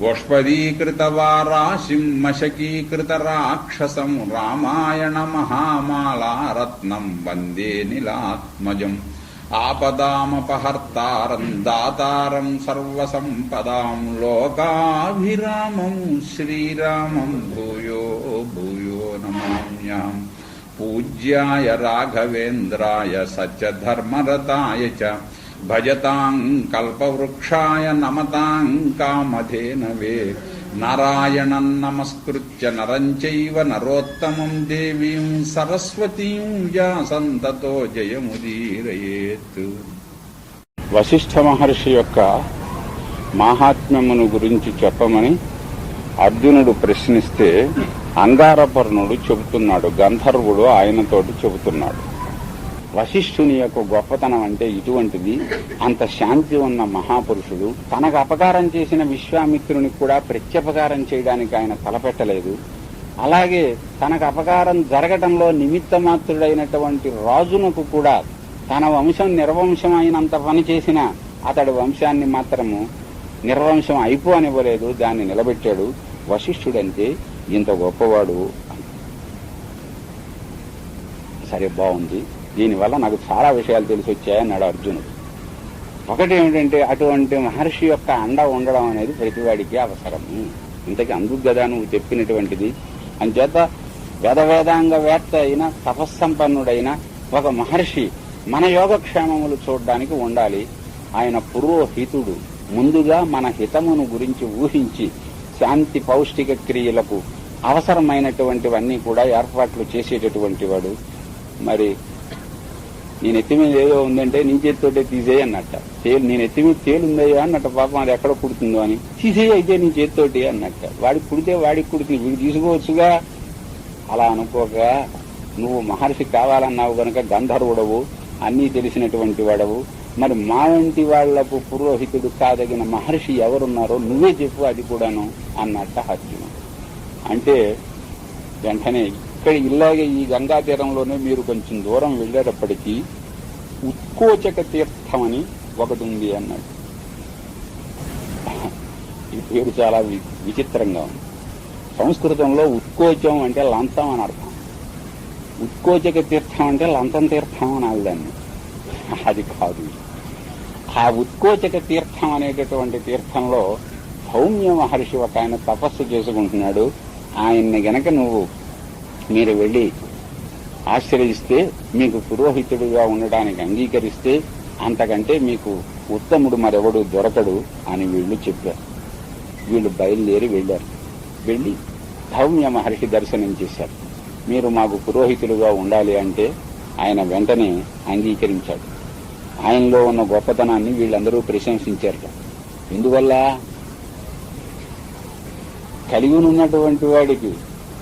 గోష్పదీకృతవారాశిం మశకీకృతరాక్షసం రామాయణ మహామాలారత్నం వందే నిలాత్మజం ఆపదామపహర్తారం దాతారం సర్వసంపదాం లోకాభిరామం శ్రీరామం భూయో భూయో నమామ్యాం పూజ్యాయ రాఘవేంద్రాయ సత్యధర్మరతాయ చ భజతాం కల్పవృక్షాయ నమతాం కామధేనవే నారాయణం నమస్కృత్య నరంచైవ నరోత్తమం దేవీం సరస్వతీం వ్యాసంతతో జయముదీరయేత్. వశిష్ఠ మహర్షి యొక్క మాహాత్మ్యమును గురించి చెప్పమని అర్జునుడు ప్రశ్నిస్తే అంగారపర్ణుడు చెబుతున్నాడు గంధర్వుడు ఆయనతోటి చెబుతున్నాడు. వశిష్ఠుని యొక్క గొప్పతనం అంటే ఇటువంటిది. అంత శాంతి ఉన్న మహాపురుషుడు తనకు అపకారం చేసిన విశ్వామిత్రుని కూడా ప్రత్యపకారం చేయడానికి ఆయన తలపెట్టలేదు. అలాగే తనకు అపకారం జరగటంలో నిమిత్త మాత్రుడైనటువంటి రాజునకు కూడా తన వంశం నిర్వంశం అయినంత పని చేసిన అతడి వంశాన్ని మాత్రము నిర్వంశం అయిపోనివ్వలేదు దాన్ని నిలబెట్టాడు వశిష్ఠుడంటే ఇంత గొప్పవాడు సరే బాగుంది. దీనివల్ల నాకు చాలా విషయాలు తెలిసి వచ్చాయన్నాడు అర్జునుడు. ఒకటి ఏమిటంటే అటువంటి మహర్షి యొక్క అండ ఉండడం అనేది ప్రతివాడికి అవసరము ఇంతకీ అందుకు కదా నువ్వు చెప్పినటువంటిది. అంచేత వేద వేదాంగ వేత్త అయిన తపస్సంపన్నుడైన ఒక మహర్షి మన యోగక్షేమములు చూడడానికి ఉండాలి. ఆయన పురోహితుడు. ముందుగా మన హితమును గురించి ఊహించి శాంతి పౌష్టిక క్రియలకు అవసరమైనటువంటివన్నీ కూడా ఏర్పాట్లు చేసేటటువంటి వాడు. మరి నేను ఎత్తి మీద ఏదో ఉందంటే నీ చేతితోటే తీసేయి అన్నట్ట. తేలు నేను ఎత్తి మీద తేలు ఉందయ్యా అన్నట్ట పాపం అది ఎక్కడ కుడుతుందో అని. తీసేయి అయితే నీ చేతితోటి అన్నట్ట. వాడికి కుడితే వాడికి కుడుతుంది. వీడు తీసుకోవచ్చుగా. అలా అనుకోక నువ్వు మహర్షి కావాలన్నావు గనక గంధర్వుడవు అన్నీ తెలిసినటువంటి వాడవు. మరి మా వంటి వాళ్ళకు పురోహితుడు కాదగిన మహర్షి ఎవరున్నారో నువ్వే చెప్పు అది కూడాను అన్నట్ట అర్జునుడు. అంటే వెంటనే ఇక్కడ ఇలాగే ఈ గంగా తీరంలోనే మీరు కొంచెం దూరం వెళ్ళేటప్పటికీ ఉత్కోచక తీర్థం అని ఒకటి ఉంది అన్నాడు. ఈ పేరు చాలా వి- విచిత్రంగా ఉంది. సంస్కృతంలో ఉత్కోచం అంటే లంచం అని అర్థం. ఉత్కోచక తీర్థం అంటే లంచం తీర్థం అని దాన్ని అది కాదు. ఆ ఉత్కోచక తీర్థం అనేటటువంటి తీర్థంలో సౌమ్య మహర్షి ఒక ఆయన తపస్సు చేసుకుంటున్నాడు. ఆయన్ని గనక నువ్వు మీరు వెళ్ళి ఆశ్రయిస్తే మీకు పురోహితుడిగా ఉండడానికి అంగీకరిస్తే అంతకంటే మీకు ఉత్తముడు మరెవడు దొరకడు అని వీళ్ళు చెప్పారు. వీళ్ళు బయలుదేరి వెళ్ళారు. వెళ్ళి సౌమ్య మహర్షి దర్శనం చేశారు. మీరు మాకు పురోహితులుగా ఉండాలి అంటే ఆయన వెంటనే అంగీకరించాడు. ఆయనలో ఉన్న గొప్పతనాన్ని వీళ్ళందరూ ప్రశంసించారట ఎందువల్ల? కలిగి ఉన్నటువంటి వాడికి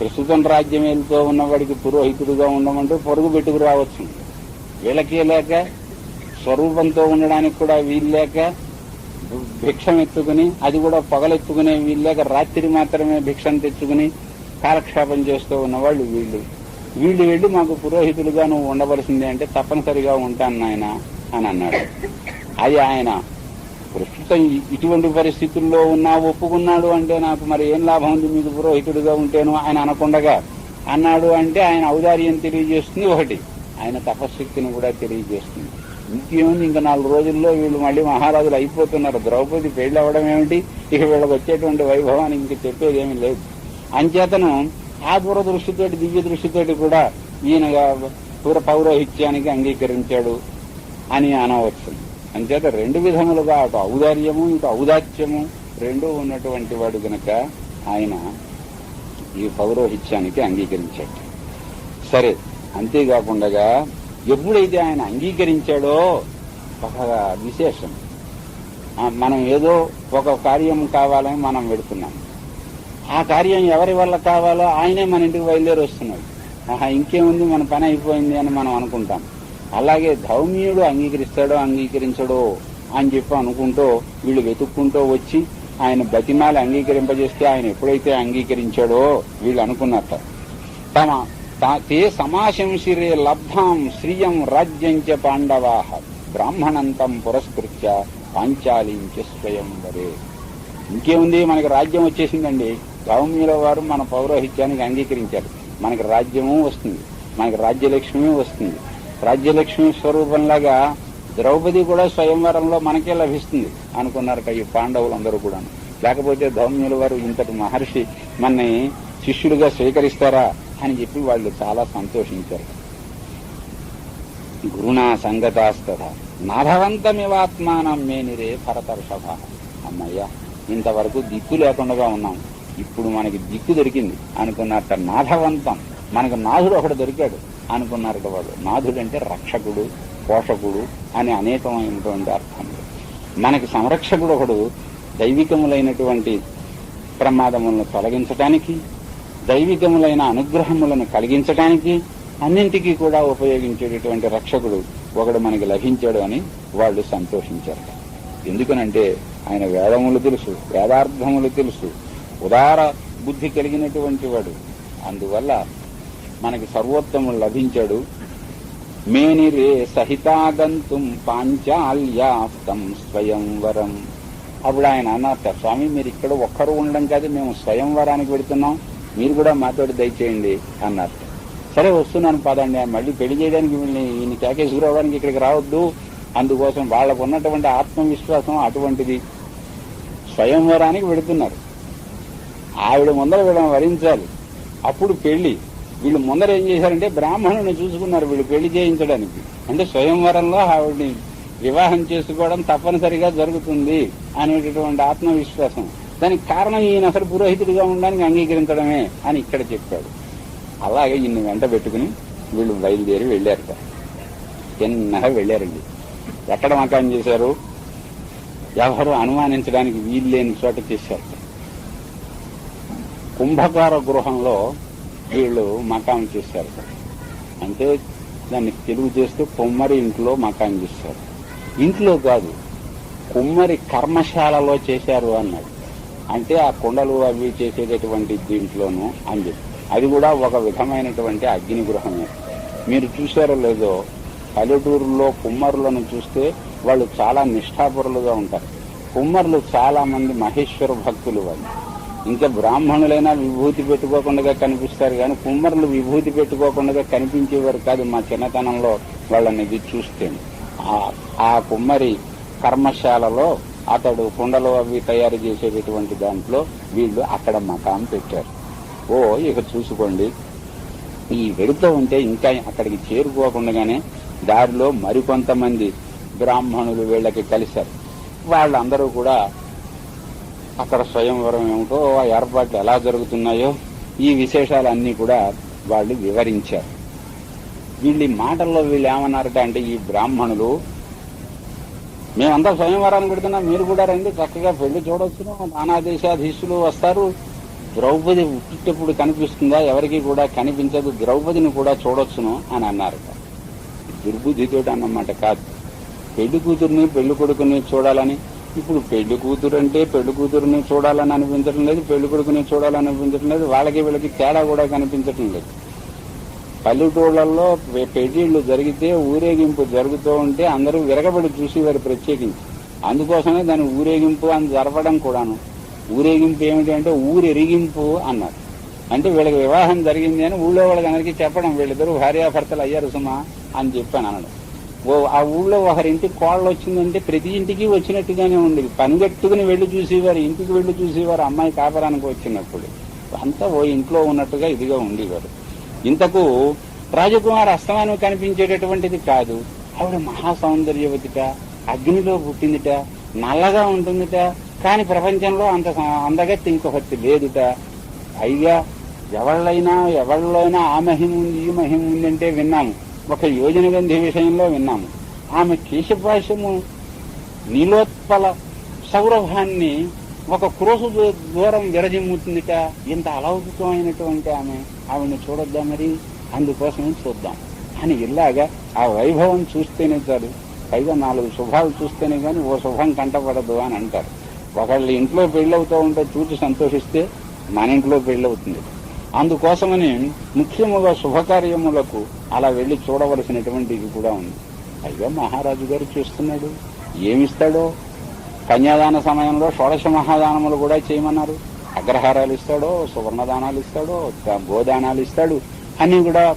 ప్రస్తుతం రాజ్యం వెళ్తూ ఉన్నవాడికి పురోహితుడుగా ఉండమంటే పొరుగు పెట్టుకు రావచ్చు. వీళ్ళకే లేక స్వరూపంతో ఉండడానికి కూడా వీలు లేక భిక్షం ఎత్తుకుని అది కూడా పగలెత్తుకునే వీలు లేక రాత్రి మాత్రమే భిక్షం తెచ్చుకుని కాలక్షేపం చేస్తూ ఉన్నవాళ్ళు వీళ్ళు. వీళ్ళు వెళ్ళి మాకు పురోహితులుగా నువ్వు ఉండవలసిందే అంటే తప్పనిసరిగా ఉంటాను నాయన అని అన్నాడు. అది ఆయన ప్రస్తుతం ఇటువంటి పరిస్థితుల్లో ఉన్నా ఒప్పుకున్నాడు అంటే నాకు మరి ఏం లాభం ఉంది? మీకు పురోహితుడిగా ఉంటేను ఆయన అనకుండగా అన్నాడు అంటే ఆయన ఔదార్యం తెలియజేస్తుంది ఒకటి. ఆయన తపశక్తిని కూడా తెలియజేస్తుంది. ఇంకేముంది? ఇంకా నాలుగు రోజుల్లో వీళ్ళు మళ్ళీ మహారాజులు అయిపోతున్నారు. ద్రౌపది పెళ్ళి అవ్వడం ఏమిటి? ఇక వీళ్ళకి వచ్చేటువంటి వైభవానికి ఇంక చెప్పేది ఏమీ లేదు. అంచేతను ఆ దూరదృష్టితోటి దివ్య దృష్టితోటి కూడా ఈయన పూర పౌరోహిత్యానికి అంగీకరించాడు అని అనవచ్చు అంచేత రెండు విధములుగా అటు ఔదార్యము ఇటు ఔదాత్యము రెండు ఉన్నటువంటి వాడు గనక ఆయన ఈ పౌరోహిత్యానికి అంగీకరించాడు. సరే అంతేకాకుండా ఎప్పుడైతే ఆయన అంగీకరించాడో ఒక విశేషం. మనం ఏదో ఒక కార్యం కావాలని మనం వెడుతున్నాం. ఆ కార్యం ఎవరి వల్ల కావాలో ఆయనే మన ఇంటికి బయలుదేరి వస్తున్నాడు. ఆహా ఇంకేముంది? మన పని అయిపోయింది అని మనం అనుకుంటాం. అలాగే ధౌమ్యుడు అంగీకరిస్తాడో అంగీకరించడో అని చెప్పి అనుకుంటూ వీళ్ళు వెతుక్కుంటూ వచ్చి ఆయన బతిమాలి అంగీకరింపజేస్తే ఆయన ఎప్పుడైతే అంగీకరించాడో వీళ్ళు అనుకున్నట్ట. తమ తే తే శ్రీ లబ్ధాం శ్రియం రాజ్యం పాండవాహ బ్రాహ్మణంతం పురస్కృత్య పాంచాలించ స్వయం వరే. ఇంకేముంది? మనకి రాజ్యం వచ్చేసిందండి. గౌమ్యుల వారు మన పౌరోహిత్యానికి అంగీకరించారు. మనకి రాజ్యము వస్తుంది. మనకి రాజ్యలక్ష్మి వస్తుంది. రాజ్యలక్ష్మి స్వరూపంలాగా ద్రౌపది కూడా స్వయంవరంలో మనకే లభిస్తుంది అనుకున్నారు ఈ పాండవులందరూ కూడా లేకపోతే ధౌమ్యుల వారు ఇంతటి మహర్షి మనని శిష్యులుగా స్వీకరిస్తారా అని చెప్పి వాళ్ళు చాలా సంతోషించారు. గురునా సంగతాస్తథ. నాభవంతమివాత్మానం మేనిరే భరతర్షభ. అమ్మయ్యా ఇంతవరకు దిక్కు లేకుండా ఉన్నాం. ఇప్పుడు మనకి దిక్కు దొరికింది అనుకున్నట్ట నాథవంతం మనకు నాథుడు ఒకడు దొరికాడు. అనుకున్నారట వాడు. నాథుడు అంటే రక్షకుడు పోషకుడు అని అనేకమైనటువంటి అర్థములు మనకి సంరక్షకుడు ఒకడు దైవికములైనటువంటి ప్రమాదములను తొలగించటానికి దైవికములైన అనుగ్రహములను కలిగించటానికి అన్నింటికీ కూడా ఉపయోగించేటటువంటి రక్షకుడు ఒకడు మనకి లభించాడు అని వాళ్ళు సంతోషించారు ఎందుకనంటే ఆయన వేదములు తెలుసు వేదార్థములు తెలుసు ఉదార బుద్ధి కలిగినటువంటి వాడు. అందువల్ల మనకి సర్వోత్తముడు లభించాడు. మేనిరే సహితాగంతుం పాంచాల్యాప్తం స్వయంవరం. అప్పుడు ఆయన అన్నట్ట స్వామి మీరు ఇక్కడ ఒక్కరు ఉండడం కాదు మేము స్వయంవరానికి పెడుతున్నాం మీరు కూడా మాతోటి దయచేయండి అన్నారు. సరే వస్తున్నాను పదండి. మళ్ళీ పెళ్ళి చేయడానికి వీళ్ళని ఈయన గురవడానికి ఇక్కడికి రావద్దు. అందుకోసం వాళ్ళకు ఉన్నటువంటి ఆత్మవిశ్వాసం అటువంటిది. స్వయంవరానికి పెడుతున్నారు ఆవిడ ముందర వీళ్ళని వరించాలి. అప్పుడు పెళ్ళి వీళ్ళు ముందర ఏం చేశారంటే బ్రాహ్మణుని చూసుకున్నారు వీళ్ళు పెళ్ళి చేయించడానికి. అంటే స్వయంవరంలో ఆవిడని వివాహం చేసుకోవడం తప్పనిసరిగా జరుగుతుంది అనేటటువంటి ఆత్మవిశ్వాసం. దానికి కారణం ఈయన అసలు పురోహితుడిగా ఉండడానికి అంగీకరించడమే అని ఇక్కడ చెప్పాడు. అలాగే ఈయన వెంట పెట్టుకుని వీళ్ళు బయలుదేరి వెళ్ళారట. చిన్నగా వెళ్ళారండి. ఎక్కడ మకాం చేశారు? ఎవరు అనుమానించడానికి వీలు లేని చోట చేశారు కుంభకార గృహంలో వీళ్ళు మకాం చేశారు అంటే దాన్ని తెలుగు చేస్తూ కుమ్మరి ఇంట్లో మకాం చేశారు ఇంట్లో కాదు కుమ్మరి కర్మశాలలో చేశారు అన్నాడు. అంటే ఆ కుండలు అవి చేసేటటువంటి దీంట్లోనూ అని చెప్పి. అది కూడా ఒక విధమైనటువంటి అగ్ని గృహమే మీరు చూసారో లేదో పల్లెటూరులో కుమ్మరులను చూస్తే వాళ్ళు చాలా నిష్ఠాపరులుగా ఉంటారు. కుమ్మరులు చాలా మంది మహేశ్వర భక్తులు వాళ్ళు. ఇంకా బ్రాహ్మణులైనా విభూతి పెట్టుకోకుండా కనిపిస్తారు కానీ కుమ్మరులు విభూతి పెట్టుకోకుండా కనిపించేవారు కాదు మా చిన్నతనంలో వాళ్ళని ఇది చూస్తే. ఆ- ఆ కుమ్మరి కర్మశాలలో అతడు కుండలు అవి తయారు చేసేటటువంటి దాంట్లో వీళ్ళు అక్కడ మకాం పెట్టారు. ఓ ఇక చూసుకోండి. ఈ వెళుతూ ఉంటే ఇంకా అక్కడికి చేరుకోకుండానే దారిలో మరికొంతమంది బ్రాహ్మణులు వీళ్ళకి కలిశారు. వాళ్ళందరూ కూడా అక్కడ స్వయంవరం ఏమిటో ఆ ఏర్పాట్లు ఎలా జరుగుతున్నాయో ఈ విశేషాలన్నీ కూడా వాళ్ళు వివరించారు. వీళ్ళు మాటల్లో వీళ్ళు ఏమన్నారట అంటే ఈ బ్రాహ్మణులు మేమంతా స్వయంవరాన్ని పెడుతున్నాం మీరు కూడా రండి చక్కగా పెళ్ళి చూడొచ్చును నానాదేశాధీశులు వస్తారు. ద్రౌపది పుట్టినప్పుడు కనిపిస్తుందా? ఎవరికి కూడా కనిపించదు ద్రౌపదిని కూడా చూడొచ్చును అని అన్నారు దుర్బుద్ధితోటి అన్నమాట కాదు. పెళ్ళి కూతుర్ని పెళ్ళి కొడుకుని చూడాలని ఇప్పుడు పెళ్ళి కూతురు అంటే పెళ్ళి కూతురుని చూడాలని అనిపించడం లేదు పెళ్ళి కొడుకుని చూడాలని అనిపించడం లేదు వాళ్ళకి వీళ్ళకి తేడా కూడా కనిపించటం లేదు. పల్లెటూళ్ళల్లో పెళ్ళిళ్ళు జరిగితే ఊరేగింపు జరుగుతూ ఉంటే అందరూ విరగబడి చూసేవారు ప్రత్యేకించి. అందుకోసమే దాని ఊరేగింపు అని జరపడం కూడాను. ఊరేగింపు ఏమిటంటే ఊరెరిగింపు అన్నారు. అంటే వీళ్ళకి వివాహం జరిగింది అని ఊళ్ళో వాళ్ళకి అందరికీ చెప్పడం వీళ్ళిద్దరూ భార్యాభర్తలు అయ్యారు సుమా అని చెప్పాను అనడం ఆ ఊళ్ళో ఒకరింటికి కోళ్ళు వచ్చిందంటే ప్రతి ఇంటికి వచ్చినట్టుగానే ఉండేది. పనిగట్టుకుని వెళ్ళి చూసేవారు ఇంటికి వెళ్ళి చూసేవారు అమ్మాయి కాపరానికి వచ్చినప్పుడు. అంతా ఓ ఇంట్లో ఉన్నట్టుగా ఇదిగా ఉండేవారు. ఇంతకు రాజకుమార్ అస్తమానం కనిపించేటటువంటిది కాదు. ఆవిడ మహాసౌందర్యవతిట అగ్నిలో పుట్టిందిట నల్లగా ఉంటుందిట కాని ప్రపంచంలో అంత అందగా అందగత్తి ఇంకొకటి లేదుట. పైగా ఎవళ్ళైనా ఎవళ్ళైనా ఆ మహిమ ఉంది ఈ మహిమ ఉంది అంటే విన్నాము. ఒక యోజన గంధి విషయంలో విన్నాము. ఆమె కేశపాశము నీలోత్పల సౌరభాన్ని ఒక క్రోసు దూ- దూరం విరజిమ్ముతుందిట. ఇంత అలౌకికమైనటువంటి ఆమె ఆవిడని చూడొద్దా మరి? అందుకోసం చూద్దాం. అని ఇలాగా ఆ వైభవం చూస్తేనే చాలు. పైగా నాలుగు శుభాలు చూస్తేనే కానీ ఓ శుభం కంటపడదు అని అంటారు. ఒకళ్ళు ఇంట్లో పెళ్ళవుతూ ఉంటే చూసి సంతోషిస్తే మన ఇంట్లో పెళ్ళవుతుంది. అందుకోసమని ముఖ్యముగా శుభకార్యములకు అలా వెళ్ళి చూడవలసినటువంటిది కూడా ఉంది. అయ్యో మహారాజు గారు చూస్తున్నాడు. ఏమిస్తాడో? కన్యాదాన సమయంలో షోడశ మహాదానములు కూడా చేయమన్నారు. అగ్రహారాలు ఇస్తాడో సువర్ణదానాలు ఇస్తాడో గోదానాలు ఇస్తాడు. అన్ని కూడా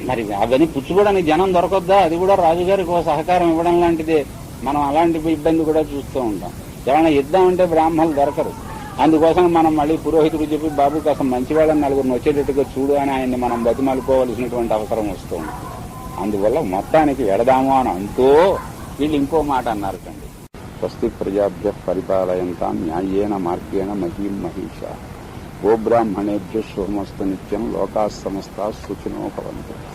మరి అవన్నీ పుచ్చుకోవడానికి జనం దొరకొద్దా? అది కూడా రాజుగారికి ఒక సహకారం ఇవ్వడం లాంటిదే. మనం అలాంటి ఇబ్బంది కూడా చూస్తూ ఉంటాం. ఎవరైనా ఇద్దామంటే బ్రాహ్మణులు దొరకరు. అందుకోసం మనం మళ్ళీ పురోహితుడు చెప్పి బాబు కాస్త మంచివాళ్ళని నలుగురిని వచ్చేటట్టుగా చూడు అని ఆయన్ని మనం బతిమాలుకోవలసినటువంటి అవసరం వస్తుంది. అందువల్ల మొత్తానికి వెడదాము అని అంటూ వీళ్ళు ఇంకో మాట అన్నారు కండి. స్వస్తి ప్రజాభ్య పరిపాలయంతా న్యాయేన మార్గేణ మహీం మహిష. గోబ్రాహ్మణేభ్య శుభమస్తు నిత్యం లోకా సమస్త సుఖినో భవంతు.